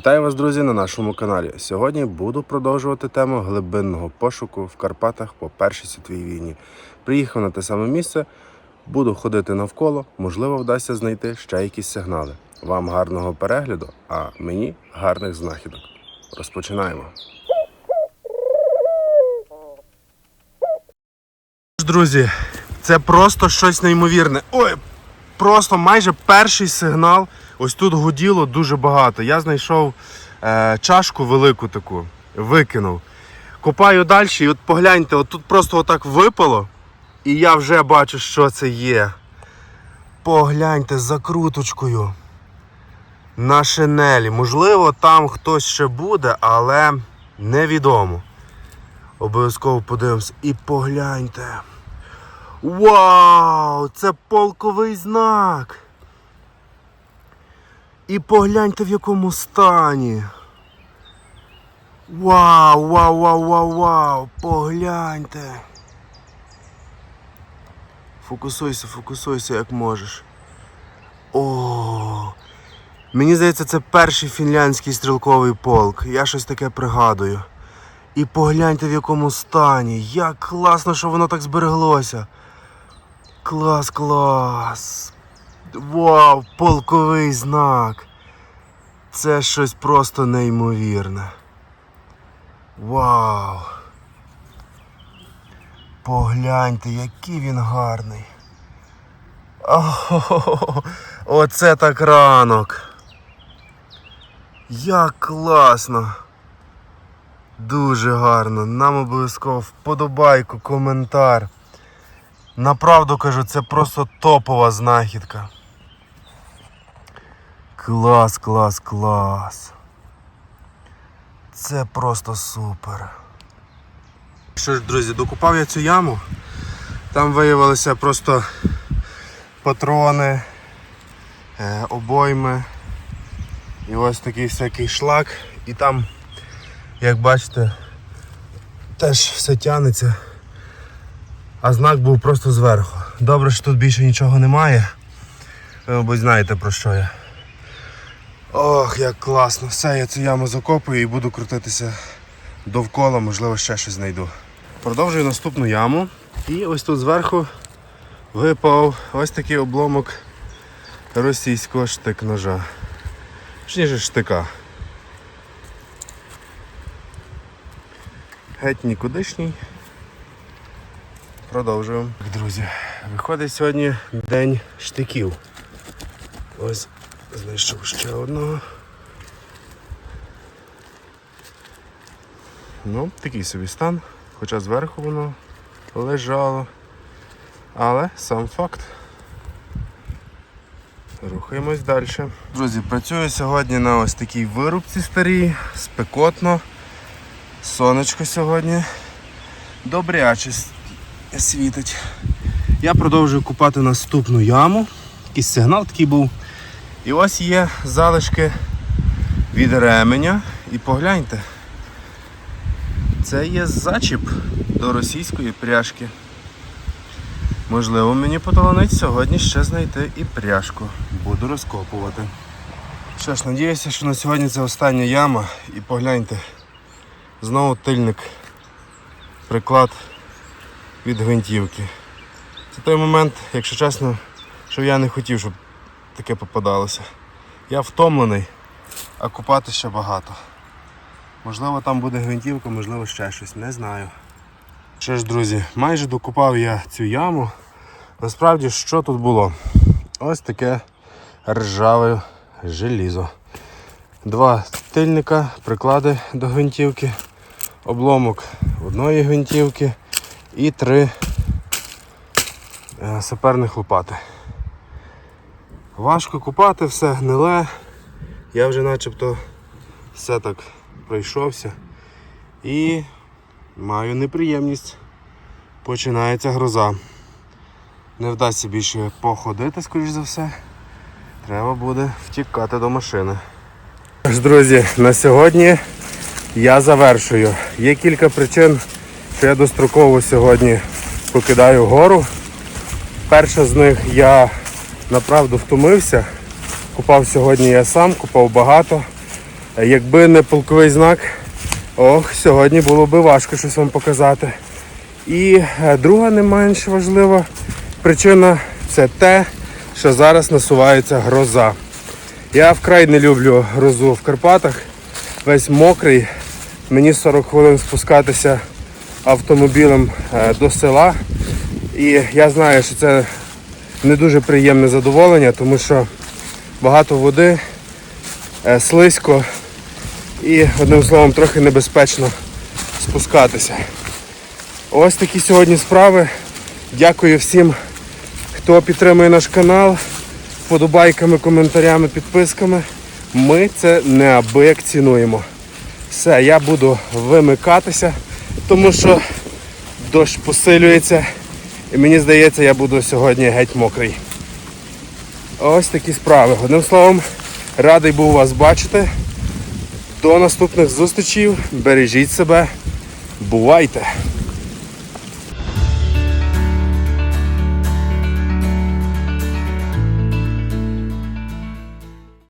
Вітаю вас, друзі, на нашому каналі. Сьогодні буду продовжувати тему глибинного пошуку в Карпатах по Першій світовій війні. Приїхав на те саме місце, буду ходити навколо, можливо, вдасться знайти ще якісь сигнали. Вам гарного перегляду, а мені гарних знахідок. Розпочинаємо. Друзі, це просто щось неймовірне. Ой, просто майже перший сигнал. Ось тут гуділо дуже багато. Я знайшов е, чашку велику таку, викинув. Копаю далі, і от погляньте, от тут просто отак випало, і я вже бачу, що це є. Погляньте з закруточкою. На шинелі. Можливо, там хтось ще буде, але невідомо. Обов'язково подивимось. І погляньте. Вау! Це полковий знак. І погляньте в якому стані. Вау, вау, вау, вау, вау! Погляньте. Фокусуйся, фокусуйся як можеш. О! Мені здається, це перший фінляндський стрілковий полк. Я щось таке пригадую. І погляньте в якому стані. Як класно, що воно так збереглося. Клас, клас. Вау, полковий знак. Це щось просто неймовірне. Вау. Погляньте, який він гарний. Охо, оце так ранок. Як класно. Дуже гарно. Нам обов'язково вподобайку, коментар. Направду кажу, це просто топова знахідка. Клас, клас, клас. Це просто супер. Що ж, друзі, докупав я цю яму. Там виявилися просто патрони, е, обойми і ось такий всякий шлак. І там, як бачите, теж все тянеться. А знак був просто зверху. Добре, що тут більше нічого немає. Ви, мабуть, знаєте про що я. Ох, як класно. Все, я цю яму закопую і буду крутитися довкола, можливо, ще щось знайду. Продовжую наступну яму. І ось тут зверху випав ось такий обломок російського штик-ножа. Точніше штика. Геть нікудишній. Продовжуємо. Друзі, виходить сьогодні день штиків. Ось знайшов ще одного. Ну, такий собі стан, хоча зверху воно лежало. Але сам факт. Рухаємось далі. Друзі, працюю сьогодні на ось такій вирубці старій, спекотно. Сонечко сьогодні добряче світить. Я продовжую купати наступну яму. Якийсь сигнал такий був. І ось є залишки від ременя. І погляньте. Це є зачіп до російської пряжки. Можливо, мені поталанить сьогодні ще знайти і пряжку. Буду розкопувати. Що ж, надіюся, що на сьогодні це остання яма. І погляньте. Знову тильник. Приклад від гвинтівки. Це той момент, якщо чесно, що я не хотів, щоб таке попадалося. Я втомлений, а купати ще багато. Можливо, там буде гвинтівка, можливо, ще щось, не знаю. Що ж, друзі, майже докупав я цю яму. Насправді, що тут було? Ось таке ржаве желізо. Два тильника, приклади до гвинтівки, обломок одної гвинтівки і три е, саперних лопати. Важко купати, все гниле. Я вже начебто все так пройшовся і маю неприємність. Починається гроза. Не вдасться більше походити, скоріш за все. Треба буде втікати до машини. Друзі, на сьогодні я завершую. Є кілька причин, що я достроково сьогодні покидаю гору. Перша з них я направду втомився. Купав сьогодні я сам, купав багато. Якби не полковий знак, ох, сьогодні було би важко щось вам показати. І е, друга не менш важлива причина це те, що зараз насувається гроза. Я вкрай не люблю грозу в Карпатах, весь мокрий. Мені 40 хвилин спускатися автомобілем е, до села. І я знаю, що це не дуже приємне задоволення, тому що багато води, е, слизько і одним словом трохи небезпечно спускатися. Ось такі сьогодні справи. Дякую всім, хто підтримує наш канал, вподобайками, коментарями, підписками. Ми це неабияк цінуємо. Все, я буду вимикатися, тому що дощ посилюється. І мені здається, я буду сьогодні геть мокрий. Ось такі справи. Одним словом, радий був вас бачити. До наступних зустрічей. Бережіть себе. Бувайте!